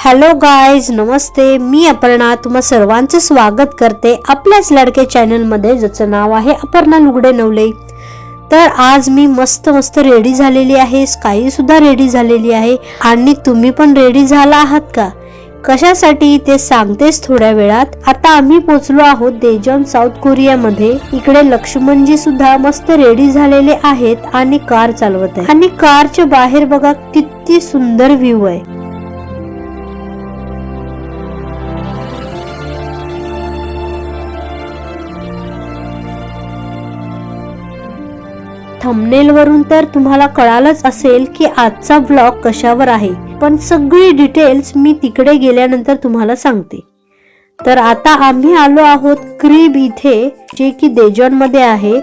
Hello guys नमस्ते. मी अपर्णा. तुम्हा सर्वांचं स्वागत करते आपल्याच लाडके चॅनलमध्ये ज्याचं नाव आहे अपर्णा लुगडे नवले. तर आज मी मस्त मस्त रेडी झालेली आहे. स्काई सुद्धा रेडी झालेली आहे. आणि तुम्ही पण रेडी झाला आहात का? कशासाठी? ते सांगतेच थोड्या वेळात. आता आम्ही पोचलो आहोत देजॉन साऊथ कोरियामध्ये इकडे लक्ष्मणजी सुद्धा मस्त रेडी झालेले आहेत आणि कार चालवत आहे आणि कारच्या बाहेर बघा किती सुंदर व्ह्यू आहे. थंबनेल वरून तर तुम्हाला कळालंच असेल की आजचा ब्लॉग कशावर आहे. पण सगळी डिटेल्स मी तिकडे गेल्यानंतर तुम्हाला सांगते. तर आता आम्ही आलो आहोत क्रीब इथे जे की देजॉनमध्ये आहे.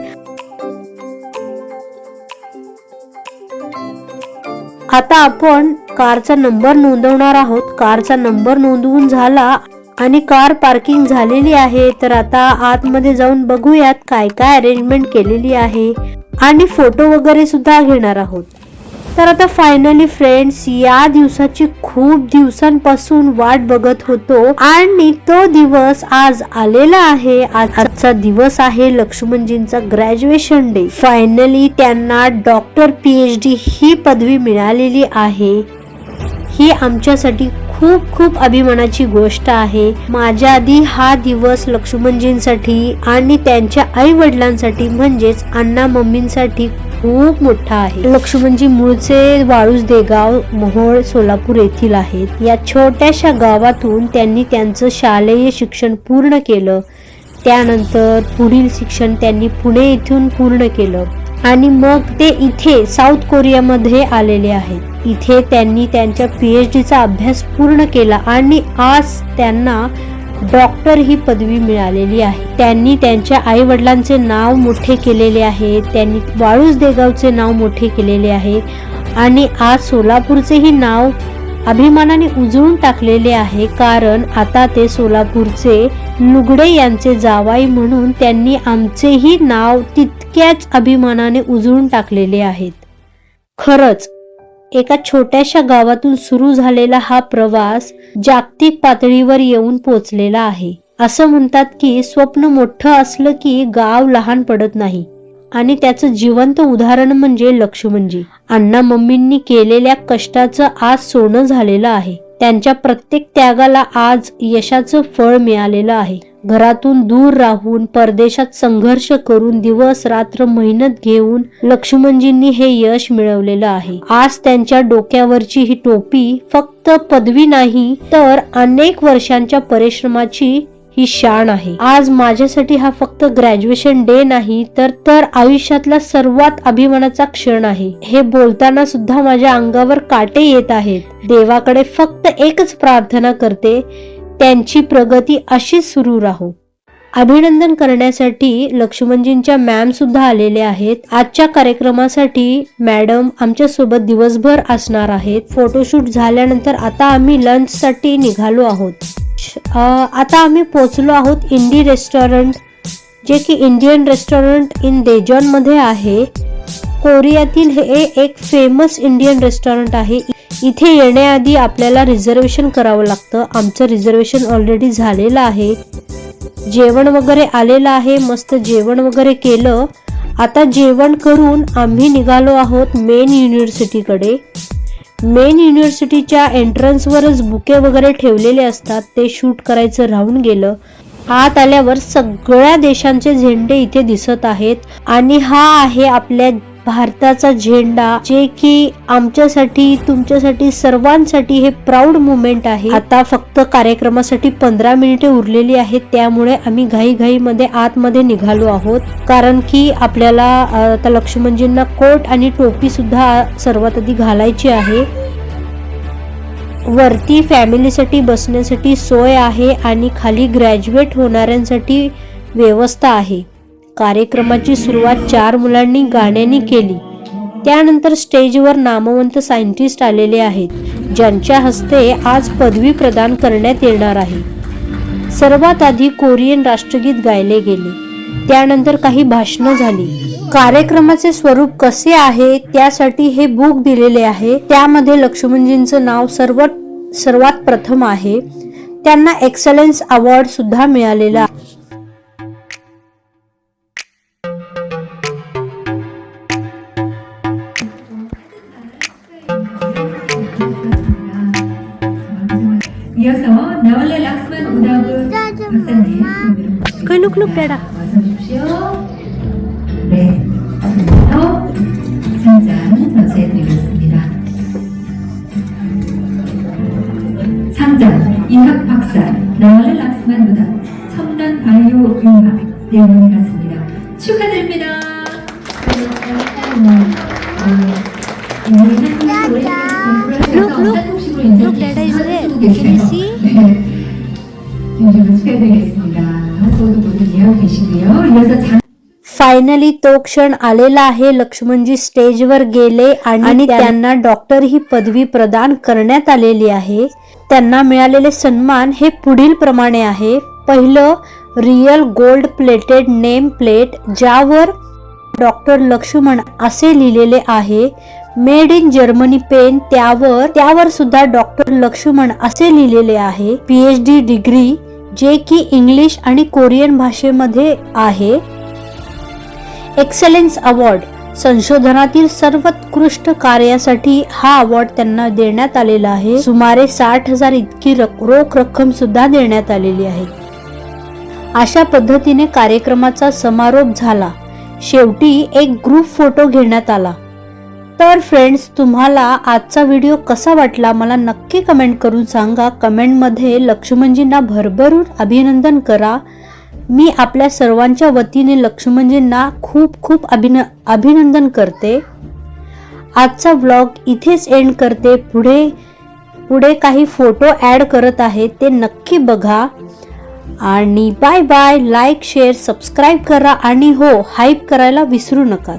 आता आपण कारचा नंबर नोंदवणार आहोत. कारचा नंबर नोंदवून झाला आणि कार पार्किंग झालेली आहे. तर आता आतमध्ये जाऊन बघूयात काय काय अरेंजमेंट केलेली आहे. आणि फोटो वगैरे सुद्धा घेणार आहोत. तर आता फायनली फ्रेंड्स या दिवसाची खूप दिवसांपासून वाट बघत होतो आणि तो दिवस आज आलेला आहे. आज आजचा दिवस आहे लक्ष्मणजींचा ग्रॅज्युएशन डे फायनली त्यांना डॉक्टर पीएच डी ही पदवी मिळालेली आहे. ही आमच्यासाठी खूप खूप अभिमानाची गोष्ट आहे. माझ्या आधी हा दिवस लक्ष्मणजींसाठी आणि त्यांच्या आई वडिलांसाठी म्हणजेच अण्णा मम्मींसाठी खूप मोठा आहे. लक्ष्मणजी मूळचे वाळूज देगाव मोहोळ सोलापूर येथील आहेत. या छोट्याशा गावातून त्यांनी त्यांचं शालेय शिक्षण पूर्ण केलं. त्यानंतर पुढील शिक्षण त्यांनी पुणे येथून पूर्ण केलं. आणि मग ते इथे साऊथ कोरियामध्ये आलेले आहेत. इथे त्यांनी त्यांच्या पी एच डीचा अभ्यास पूर्ण केला आणि आज त्यांना डॉक्टर ही पदवी मिळालेली आहे. त्यांनी त्यांच्या आई वडिलांचे नाव मोठे केलेले आहे. त्यांनी वाळूज देगावचे नाव मोठे केलेले आहे. आणि आज सोलापूरचेही नाव अभिमानाने उजळून टाकलेले आहे. कारण आता ते सोलापूरचे लुगडे यांचे जावाई म्हणून त्यांनी आमचेही नाव इतक्याच अभिमानाने उजळून टाकलेले आहेत. खरंच एका छोट्याशा गावातून सुरू झालेला हा प्रवास जागतिक पातळीवर येऊन पोचलेला आहे. असं म्हणतात की स्वप्न मोठं असलं की गाव लहान पडत नाही. आणि त्याचं जिवंत उदाहरण म्हणजे लक्ष्मणजी. अण्णा मम्मींनी केलेल्या कष्टाचं आज सोनं झालेलं आहे. त्यांच्या प्रत्येक त्यागाला आज यशाचं फळ मिळालेलं आहे. घरातून दूर राहून परदेशात संघर्ष करून दिवस रात्र मेहनत घेऊन लक्ष्मणजींनी हे यश मिळवलेलं आहे. आज त्यांच्या डोक्यावरची ही टोपी फक्त पदवी नाही तर अनेक वर्षांच्या परिश्रमाची ही शान आहे. आज माझ्यासाठी हा फक्त ग्रॅज्युएशन डे नाही तर तर आयुष्यातला सर्वात अभिमानाचा क्षण आहे. हे बोलताना सुद्धा माझ्या अंगावर काटे येत आहेत. देवाकडे फक्त एकच प्रार्थना करते त्यांची प्रगती अशीच सुरू राहो. अभिनंदन करण्यासाठी लक्ष्मणजींच्या मॅम सुद्धा आलेले आहेत. आजच्या कार्यक्रमासाठी मॅडम आमच्यासोबत दिवसभर असणार आहेत. फोटोशूट झाल्यानंतर आता आम्ही लंच साठी निघालो आहोत. आता आम्ही पोहोचलो आहोत इंडी रेस्टॉरंट जे की इंडियन रेस्टॉरंट इन देजॉनमध्ये आहे. कोरियातील हे एक फेमस इंडियन रेस्टॉरंट आहे. इथे येण्याआधी आपल्याला रिझर्वेशन करावं लागतं. आमचं रिझर्वेशन ऑलरेडी झालेलं आहे. जेवण वगैरे आलेलं आहे मस्त जेवण वगैरे केलं. आता जेवण करून आम्ही निघालो आहोत मेन युनिव्हर्सिटीकडे मेन युनिव्हर्सिटीच्या एंट्रन्सवरच बुके वगैरे ठेवलेले असतात ते शूट करायचं राहून गेलं. आत आल्यावर सगळ्या देशांचे झेंडे इथे दिसत आहेत. आणि हा आहे आपल्या भारताचा झेंडा जे की आमच्यासाठी तुमच्यासाठी सर्वांसाठी हे प्राऊड मुमेंट आहे. आता फक्त कार्यक्रमासाठी पंधरा मिनिटे उरलेली आहेत त्यामुळे आम्ही घाईघाईमध्ये आतमध्ये निघालो आहोत. कारण की आपल्याला आता लक्ष्मणजींना कोट आणि टोपी सुद्धा सर्वात आधी घालायची आहे. वरती फॅमिलीसाठी बसण्यासाठी सोय आहे आणि खाली ग्रॅज्युएट होणाऱ्यांसाठी व्यवस्था आहे. कार्यक्रमाची सुरुवात चार मुलांनी गाण्याने केली. त्यानंतर स्टेजवर नामवंत सायंटिस्ट आलेले आहेत ज्यांच्या हस्ते आज पदवी प्रदान करण्यात येणार आहे. सर्वात आधी कोरियन राष्ट्रगीत गायले गेले. त्यानंतर काही भाषणं झाली. कार्यक्रमाचे स्वरूप कसे आहे त्यासाठी हे बुक दिलेले आहे. त्यामध्ये लक्ष्मणजींचं नाव सर्व सर्वात प्रथम आहे. त्यांना एक्सलन्स अवॉर्ड सुद्धा मिळालेला 이어서 나월라 락스만 우다브 박사님 클룩클룩 대라 와서 오십시오. 네. 상장 전수해드리겠습니다. 상장 이학 박사 나월라 락스만 우다 첨단 바이오 융합 내용이 같습니다. 축하드립니다. 네, 감사합니다. 네, 진심으로 축하드리겠습니다. 모두 모두 예하고 계시고요. 이어서 장 फायनली तो क्षण आलेला आहे लक्ष्मणजी स्टेजवर गेले आणि आणि त्यांना डॉक्टर ही पदवी प्रदान करण्यात आलेली आहे त्यांना मिळालेले सन्मान हे पुढील प्रमाणे आहे पहिलं real gold plated name plate ज्यावर डॉक्टर लक्ष्मण असे लिहिलेले आहे मेड इन जर्मनी पेन त्यावर त्यावर सुद्धा डॉक्टर लक्ष्मण असे लिहिलेले आहे पीएच डी डिग्री जे की इंग्लिश आणि कोरियन भाषेमध्ये आहे. एक्सलन्स अवॉर्ड संशोधनातील सर्वोत्कृष्ट कार्यासाठी हा अवॉर्ड त्यांना देण्यात आलेला आहे. सुमारे साठ हजार इतकी रक- रोख रक्कम सुद्धा देण्यात आलेली आहे. अशा पद्धतीने कार्यक्रमाचा समारोप झाला. शेवटी एक ग्रुप फोटो घेण्यात आला. तर फ्रेंड्स तुम्हाला आजचा व्हिडिओ कसा वाटला मला नक्की कमेंट करून सांगा. कमेंटमध्ये लक्ष्मणजींना भरभरून अभिनंदन करा. मी आपल्या सर्वांच्या वतीने लक्ष्मणजींना खूप खूप अभिन अभिनंदन करते. आजचा व्लॉग इथेच एंड करते. पुढे पुढे काही फोटो ॲड करत आहे ते नक्की बघा. आणि bye bye like share subscribe करा. आणि हो हाईप करायला विसरू नका.